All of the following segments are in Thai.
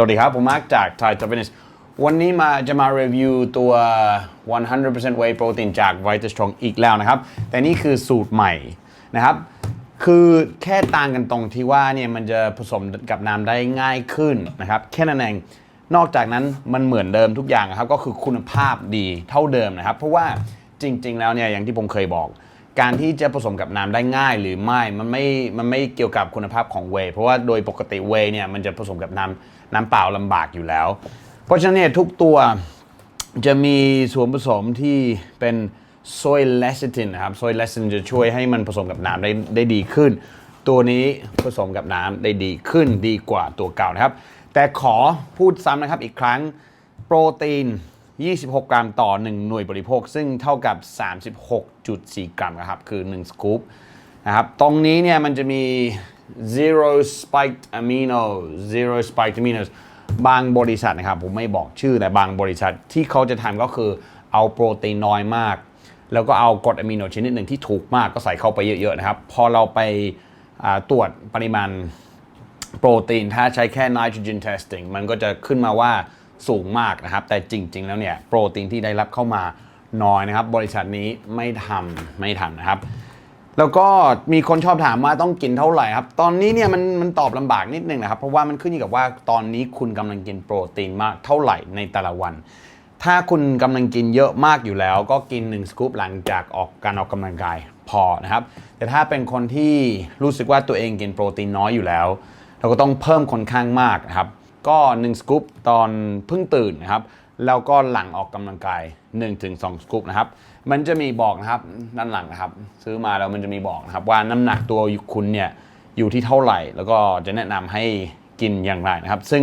สวัสดีครับ ผมมาร์คจาก Thai Top Fitness วันนี้มาจะมารีวิวตัว 100% Whey Protein จาก Vita Strong อีกแล้วนะครับ แต่นี่คือสูตรใหม่นะครับ คือแค่ต่างกันตรงที่ว่าเนี่ยมันจะผสมกับน้ำได้ง่ายขึ้นนะครับ แค่นั้นเองนอกจากนั้นมันเหมือนเดิมทุกอย่างครับ ก็คือคุณภาพดีเท่าเดิมนะครับ เพราะว่าจริง ๆ แล้วเนี่ยอย่างที่ผมเคยบอก การที่จะผสมกับน้ำได้ง่ายหรือไม่มันไม่มันไม่เกี่ยวกับคุณภาพของเวย์เพราะว่าโดยปกติเวย์เนี่ยมันจะผสมกับน้ำน้ำเปล่าลำบากอยู่แล้ว เพราะฉะนั้นเนี่ยทุกตัวจะมีส่วนผสมที่เป็นโซยเลซิตินนะครับโซยเลซิตินจะช่วยให้มันผสมกับน้ำได้ได้ดีขึ้น ตัวนี้ผสมกับน้ำได้ดีขึ้นดีกว่าตัวเก่านะครับ แต่ขอพูดซ้ำนะครับอีกครั้งโปรตีน 26 กรัมต่อ 1 หน่วยบริโภค ซึ่งเท่ากับ 36.4 กรัมนะครับ คือ 1 สกู๊ปนะครับ ตรงนี้เนี่ยมันจะมี zero spiked amino zero spiked aminos บางบริษัทนะครับ ผมไม่บอกชื่อแต่บางบริษัทที่เขาจะทำก็คือเอาโปรตีนน้อยมาก แล้วก็เอากรดอะมิโนชนิดหนึ่งที่ถูกมากก็ใส่เข้าไปเยอะๆนะครับ พอเราไปตรวจปริมาณโปรตีน ถ้าใช้แค่ nitrogen testing มันก็จะขึ้นมาว่า สูงมากนะครับ แต่จริง ๆ แล้วเนี่ยโปรตีนที่ได้รับเข้ามาน้อยนะครับ บริษัทนี้ไม่ทำไม่ทำนะครับ แล้วก็มีคนชอบถามว่าต้องกินเท่าไหร่ครับ ตอนนี้เนี่ยมันมันตอบลำบากนิดนึงนะครับ เพราะว่ามันขึ้นอยู่กับว่าตอนนี้คุณกำลังกินโปรตีนมากเท่าไหร่ในแต่ละวัน ถ้าคุณกำลังกินเยอะมากอยู่แล้ว ก็กิน1สกู๊ปหลังจากออกการออกกำลังกายพอนะครับ แต่ถ้าเป็นคนที่รู้สึกว่าตัวเองกินโปรตีนน้อยอยู่แล้ว เราก็ต้องเพิ่มค่อนข้างมากนะครับ ก็1สกู๊ปตอนเพิ่งตื่นนะครับแล้วก็หลังออกกำลังกาย 1-2สกู๊ปนะครับมันจะมีบอกนะครับด้านหลังนะครับ ซื้อมาแล้วมันจะมีบอกนะครับ ว่าน้ำหนักตัวคุณเนี่ยอยู่ที่เท่าไหร่ แล้วก็จะแนะนำให้กินอย่างไรนะครับ ซึ่ง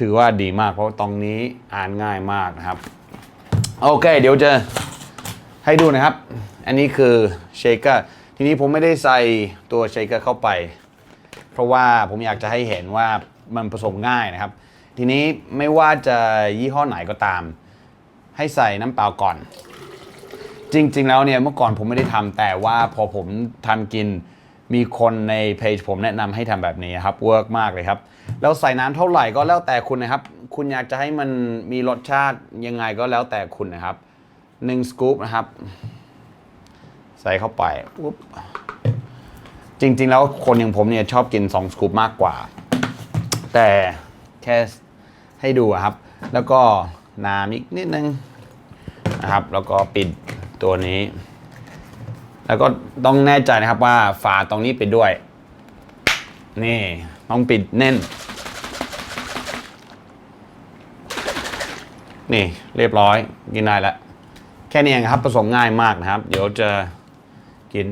ถือว่าดีมากเพราะตรงนี้อ่านง่ายมากนะครับ โอเค เดี๋ยวจะให้ดูนะครับ อันนี้คือเชคเกอร์ทีนี้ผมไม่ได้ใส่ตัวเชคเกอร์เข้าไป เพราะว่าผมอยากจะให้เห็นว่า มันผสมง่ายนะครับ ทีนี้ไม่ว่าจะยี่ห้อไหนก็ตาม ให้ใส่น้ำเปล่าก่อน จริง ๆ แล้วเนี่ยเมื่อก่อนผมไม่ได้ทำแต่ว่าพอผมทำกินมีคนในเพจผมแนะนำให้ทำแบบนี้ครับเวิร์กมากเลยครับแล้วใส่น้ำเท่าไหร่ก็แล้วแต่คุณนะครับ คุณอยากจะให้มันมีรสชาติยังไงก็แล้วแต่คุณนะครับหนึ่งสกู๊ปนะครับ ใส่เข้าไปปุ๊บจริง ๆ แล้วคนอย่างผมเนี่ยชอบกิน 2 สกู๊ปมากกว่า แต่แค่ให้ดูครับ แล้วก็น้ำอีกนิดนึงนะครับ แล้วก็ปิดตัวนี้ แล้วก็ต้องแน่ใจนะครับว่าฝาตรงนี้ปิดด้วย นี่ต้องปิดแน่น นี่เรียบร้อยกินได้แล้วแค่นี้เองครับผสมง่ายมากนะครับ เดี๋ยวจะกิน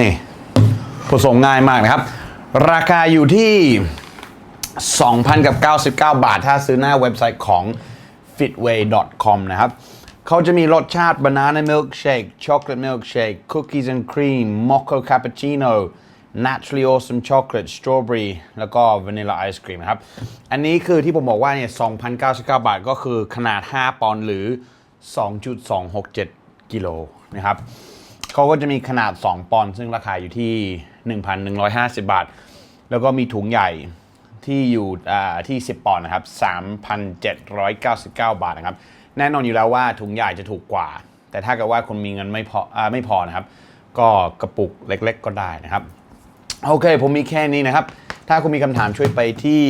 นี่ผสมง่ายมากนะครับ ราคาอยู่ที่ 2,000 กับ 99 บาท ถ้าซื้อหน้าเว็บไซต์ของ fitway.com นะครับ เขาจะมีรสชาติ banana milkshake chocolate milkshake cookies and cream mocha cappuccino naturally awesome chocolate strawberry แล้วก็ vanilla ice cream นะครับ อันนี้คือที่ผมบอกว่าเนี่ย2,099 บาท ก็คือขนาด 5 ปอนด์หรือ 2.267 กิโลนะครับ เขาก็จะมีขนาด 2 ปอนด์ซึ่งราคาอยู่ที่ 1,150 บาท แล้วก็มีถุงใหญ่ที่อยู่ที่ 10 ปอนด์นะครับ 3,799 บาทนะครับ แน่นอนอยู่แล้วว่าถุงใหญ่จะถูกกว่า แต่ถ้าเกิดว่าคุณมีเงินไม่พออไม่พอนะครับ ก็กระปุกเล็ก ๆ ก็ได้นะครับ โอเค ผมมีแค่นี้นะครับ ถ้าคุณมีคำถามช่วยไปที่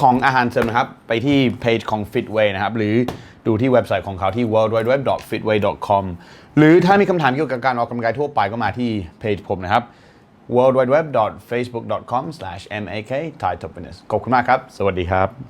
ของอาหารเสริมนะครับ ไปที่เพจของ Fitway นะครับ หรือดูที่เว็บไซต์ของเขาที่ worldwideweb.fitway.com หรือถ้ามีคำถามเกี่ยวกับการออกกำลังกายทั่วไปก็มาที่เพจผมนะครับ worldwideweb.facebook.com/mak thai t o p i n e s s ขอบคุณมากครับ สวัสดีครับ